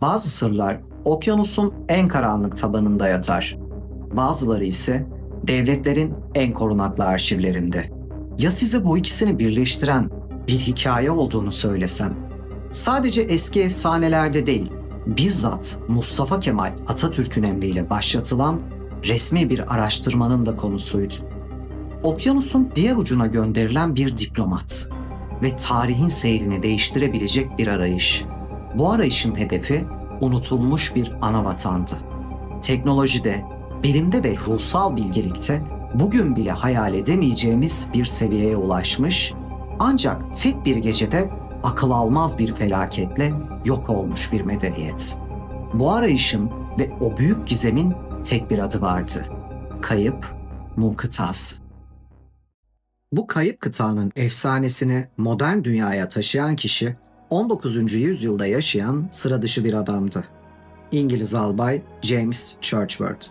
Bazı sırlar okyanusun en karanlık tabanında yatar. Bazıları ise devletlerin en korunaklı arşivlerinde. Ya size bu ikisini birleştiren bir hikaye olduğunu söylesem? Sadece eski efsanelerde değil, bizzat Mustafa Kemal Atatürk'ün emriyle başlatılan resmi bir araştırmanın da konusuydu. Okyanusun diğer ucuna gönderilen bir diplomat ve tarihin seyrini değiştirebilecek bir arayış. Bu arayışın hedefi unutulmuş bir ana vatandı. Teknolojide, bilimde ve ruhsal bilgelikte bugün bile hayal edemeyeceğimiz bir seviyeye ulaşmış ancak tek bir gecede akıl almaz bir felaketle yok olmuş bir medeniyet. Bu arayışın ve o büyük gizemin tek bir adı vardı. Kayıp Mu. Bu kayıp kıtanın efsanesini modern dünyaya taşıyan kişi 19. yüzyılda yaşayan sıra dışı bir adamdı. İngiliz albay James Churchward.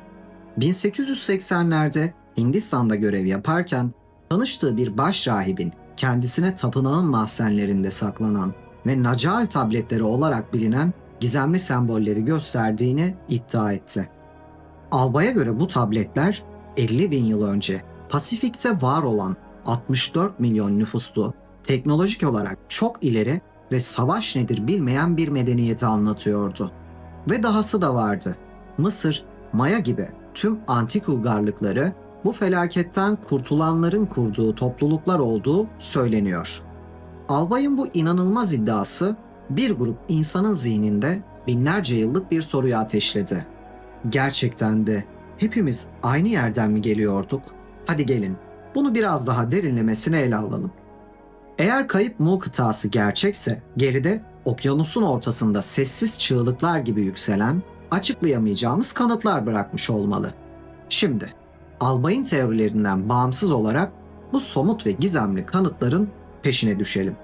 1880'lerde Hindistan'da görev yaparken tanıştığı bir baş rahibin kendisine tapınağın mahzenlerinde saklanan ve Nacal tabletleri olarak bilinen gizemli sembolleri gösterdiğini iddia etti. Albaya göre bu tabletler 50 bin yıl önce Pasifik'te var olan 64 milyon nüfuslu, teknolojik olarak çok ileri ve savaş nedir bilmeyen bir medeniyeti anlatıyordu. Ve dahası da vardı. Mısır, Maya gibi tüm antik uygarlıkları bu felaketten kurtulanların kurduğu topluluklar olduğu söyleniyor. Albayın bu inanılmaz iddiası bir grup insanın zihninde binlerce yıllık bir soruyu ateşledi. Gerçekten de hepimiz aynı yerden mi geliyorduk? Hadi gelin bunu biraz daha derinlemesine ele alalım. Eğer kayıp Mu kıtası gerçekse geride okyanusun ortasında sessiz çığlıklar gibi yükselen açıklayamayacağımız kanıtlar bırakmış olmalı. Şimdi albayın teorilerinden bağımsız olarak bu somut ve gizemli kanıtların peşine düşelim.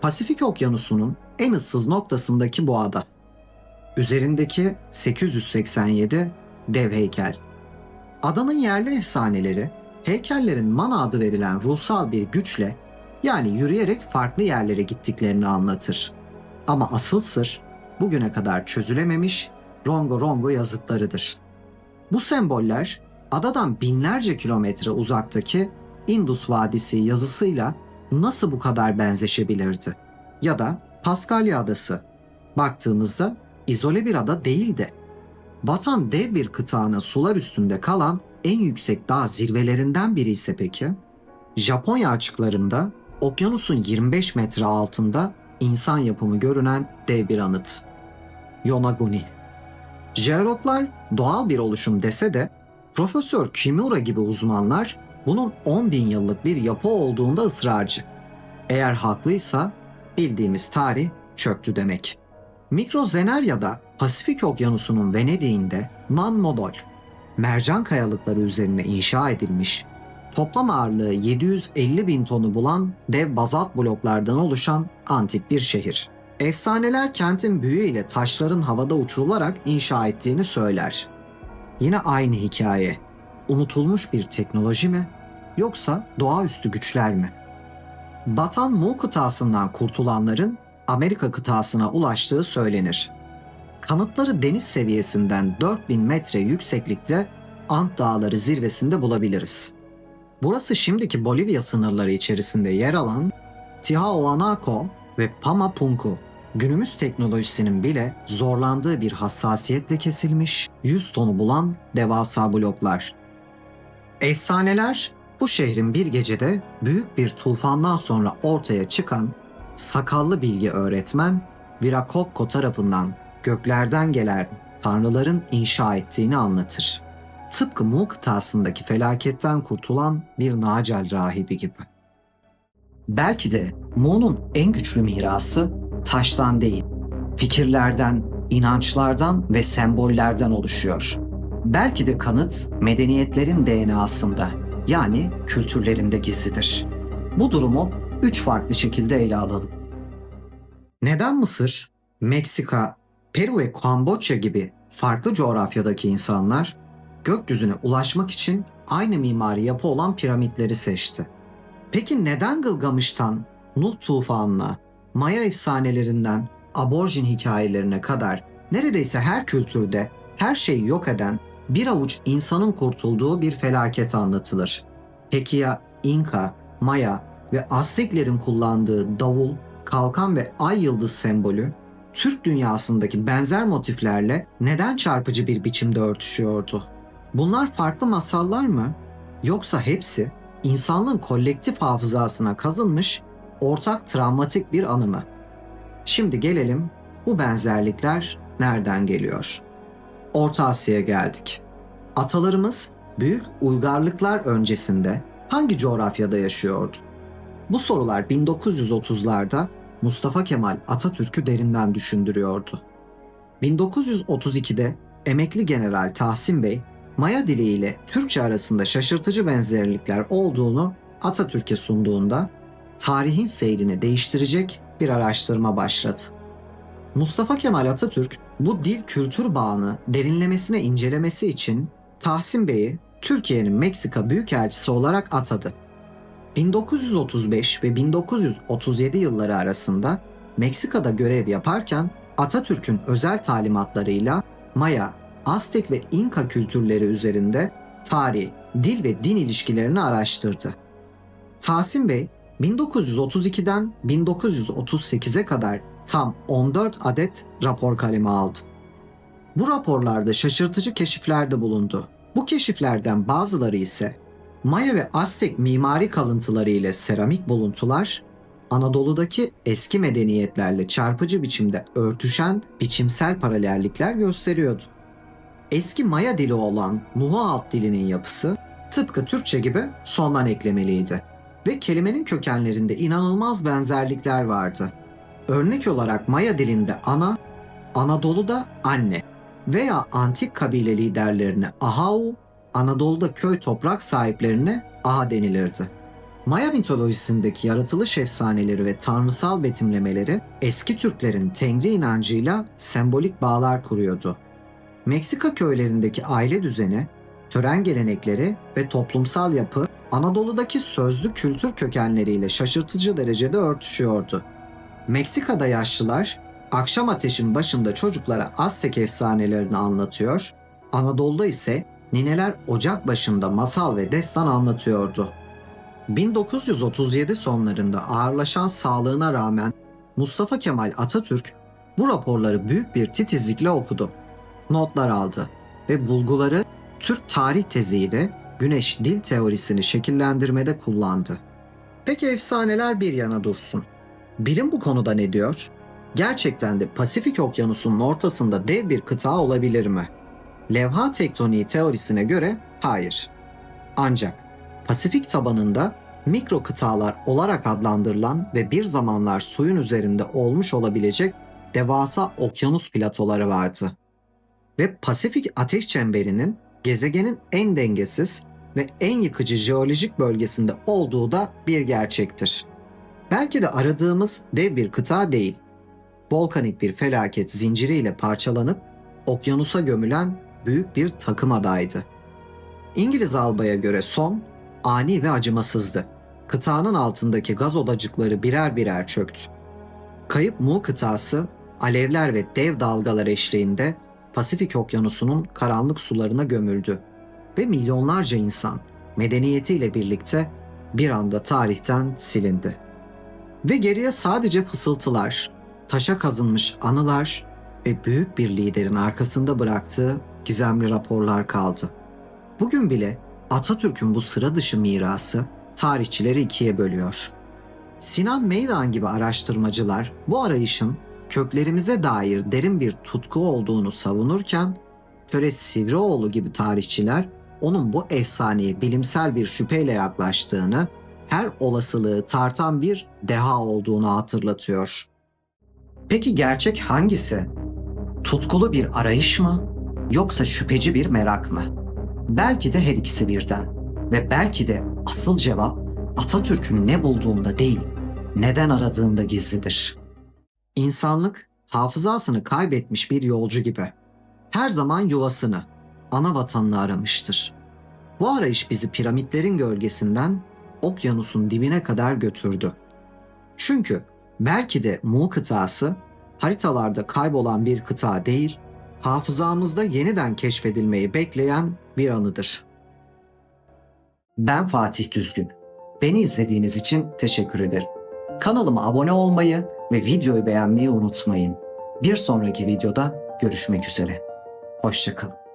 Pasifik Okyanusu'nun en ıssız noktasındaki bu ada. Üzerindeki 887 dev heykel. Adanın yerli efsaneleri heykellerin mana adı verilen ruhsal bir güçle yani yürüyerek farklı yerlere gittiklerini anlatır. Ama asıl sır bugüne kadar çözülememiş Rongo Rongo yazıtlarıdır. Bu semboller adadan binlerce kilometre uzaktaki Indus Vadisi yazısıyla nasıl bu kadar benzeşebilirdi? Ya da Paskalya Adası. Baktığımızda izole bir ada değildi. Batan dev bir kıtağına sular üstünde kalan en yüksek dağ zirvelerinden biri ise peki? Japonya açıklarında okyanusun 25 metre altında insan yapımı görünen dev bir anıt. Yonaguni. Jeologlar doğal bir oluşum dese de Profesör Kimura gibi uzmanlar bunun 10 bin yıllık bir yapı olduğunda ısrarcı. Eğer haklıysa bildiğimiz tarih çöktü demek. Mikrozenerya'da Pasifik Okyanusu'nun Venedik'inde Nan Modol, mercan kayalıkları üzerine inşa edilmiş, toplam ağırlığı 750 bin tonu bulan dev bazalt bloklardan oluşan antik bir şehir. Efsaneler kentin büyüyle taşların havada uçurularak inşa ettiğini söyler. Yine aynı hikaye. Unutulmuş bir teknoloji mi yoksa doğaüstü güçler mi? Batan Mu kıtasından kurtulanların Amerika kıtasına ulaştığı söylenir. Kanıtları deniz seviyesinden 4000 metre yükseklikte Ant Dağları zirvesinde bulabiliriz. Burası şimdiki Bolivya sınırları içerisinde yer alan Tiahuanaco ve Pamapunku günümüz teknolojisinin bile zorlandığı bir hassasiyetle kesilmiş 100 tonu bulan devasa bloklar. Efsaneler bu şehrin bir gecede büyük bir tufandan sonra ortaya çıkan sakallı bilgi öğretmen Virakokko tarafından göklerden gelen tanrıların inşa ettiğini anlatır. Tıpkı Mu kıtasındaki felaketten kurtulan bir Nacel rahibi gibi. Belki de Mu'nun en güçlü mirası taştan değil, fikirlerden, inançlardan ve sembollerden oluşuyor. Belki de kanıt medeniyetlerin DNA'sında yani kültürlerinde gizlidir. Bu durumu üç farklı şekilde ele alalım. Neden Mısır, Meksika, Peru ve Kamboçya gibi farklı coğrafyadaki insanlar gökyüzüne ulaşmak için aynı mimari yapı olan piramitleri seçti? Peki neden Gılgamış'tan Nuh tufanına, Maya efsanelerinden aborjin hikayelerine kadar neredeyse her kültürde her şeyi yok eden bir avuç insanın kurtulduğu bir felaket anlatılır. Peki ya İnka, Maya ve Azteklerin kullandığı davul, kalkan ve ay yıldız sembolü Türk dünyasındaki benzer motiflerle neden çarpıcı bir biçimde örtüşüyordu? Bunlar farklı masallar mı? Yoksa hepsi insanlığın kolektif hafızasına kazınmış ortak travmatik bir anı mı? Şimdi gelelim bu benzerlikler nereden geliyor? Orta Asya'ya geldik. Atalarımız büyük uygarlıklar öncesinde hangi coğrafyada yaşıyordu? Bu sorular 1930'larda Mustafa Kemal Atatürk'ü derinden düşündürüyordu. 1932'de emekli general Tahsin Bey, Maya dili ile Türkçe arasında şaşırtıcı benzerlikler olduğunu Atatürk'e sunduğunda tarihin seyrini değiştirecek bir araştırma başladı. Mustafa Kemal Atatürk bu dil kültür bağını derinlemesine incelemesi için Tahsin Bey'i Türkiye'nin Meksika Büyükelçisi olarak atadı. 1935 ve 1937 yılları arasında Meksika'da görev yaparken Atatürk'ün özel talimatlarıyla Maya, Aztek ve İnka kültürleri üzerinde tarih, dil ve din ilişkilerini araştırdı. Tahsin Bey 1932'den 1938'e kadar tam 14 adet rapor kaleme aldı. Bu raporlarda şaşırtıcı keşiflerde bulundu. Bu keşiflerden bazıları ise Maya ve Aztek mimari kalıntıları ile seramik buluntular, Anadolu'daki eski medeniyetlerle çarpıcı biçimde örtüşen biçimsel paralellikler gösteriyordu. Eski Maya dili olan Muhualt dilinin yapısı tıpkı Türkçe gibi sondan eklemeliydi ve kelimenin kökenlerinde inanılmaz benzerlikler vardı. Örnek olarak Maya dilinde ana, Anadolu'da anne veya antik kabile liderlerine ahau, Anadolu'da köy toprak sahiplerine aha denilirdi. Maya mitolojisindeki yaratılış efsaneleri ve tanrısal betimlemeleri eski Türklerin Tengri inancıyla sembolik bağlar kuruyordu. Meksika köylerindeki aile düzeni, tören gelenekleri ve toplumsal yapı Anadolu'daki sözlü kültür kökenleriyle şaşırtıcı derecede örtüşüyordu. Meksika'da yaşlılar akşam ateşin başında çocuklara Aztek efsanelerini anlatıyor, Anadolu'da ise nineler ocak başında masal ve destan anlatıyordu. 1937 sonlarında ağırlaşan sağlığına rağmen Mustafa Kemal Atatürk bu raporları büyük bir titizlikle okudu. Notlar aldı ve bulguları Türk tarih teziyle güneş dil teorisini şekillendirmede kullandı. Peki efsaneler bir yana dursun. Bilim bu konuda ne diyor? Gerçekten de Pasifik Okyanusu'nun ortasında dev bir kıta olabilir mi? Levha tektoniği teorisine göre hayır. Ancak Pasifik tabanında mikro kıtalar olarak adlandırılan ve bir zamanlar suyun üzerinde olmuş olabilecek devasa okyanus platoları vardı. Ve Pasifik ateş çemberinin gezegenin en dengesiz ve en yıkıcı jeolojik bölgesinde olduğu da bir gerçektir. Belki de aradığımız dev bir kıta değil, volkanik bir felaket zinciriyle parçalanıp okyanusa gömülen büyük bir takım adaydı. İngiliz albaya göre son ani ve acımasızdı. Kıtanın altındaki gaz odacıkları birer birer çöktü. Kayıp Mu kıtası alevler ve dev dalgalar eşliğinde Pasifik Okyanusu'nun karanlık sularına gömüldü ve milyonlarca insan medeniyetiyle birlikte bir anda tarihten silindi. Ve geriye sadece fısıltılar, taşa kazınmış anılar ve büyük bir liderin arkasında bıraktığı gizemli raporlar kaldı. Bugün bile Atatürk'ün bu sıra dışı mirası tarihçileri ikiye bölüyor. Sinan Meydan gibi araştırmacılar bu arayışın köklerimize dair derin bir tutku olduğunu savunurken Töre Sivrioğlu gibi tarihçiler onun bu efsaneye bilimsel bir şüpheyle yaklaştığını, her olasılığı tartan bir deha olduğunu hatırlatıyor. Peki gerçek hangisi? Tutkulu bir arayış mı yoksa şüpheci bir merak mı? Belki de her ikisi birden ve belki de asıl cevap Atatürk'ün ne bulduğunda değil, neden aradığında gizlidir. İnsanlık hafızasını kaybetmiş bir yolcu gibi her zaman yuvasını, ana vatanını aramıştır. Bu arayış bizi piramitlerin gölgesinden okyanusun dibine kadar götürdü. Çünkü belki de Mu kıtası haritalarda kaybolan bir kıta değil, hafızamızda yeniden keşfedilmeyi bekleyen bir anıdır. Ben Fatih Düzgün. Beni izlediğiniz için teşekkür ederim. Kanalıma abone olmayı ve videoyu beğenmeyi unutmayın. Bir sonraki videoda görüşmek üzere. Hoşçakalın.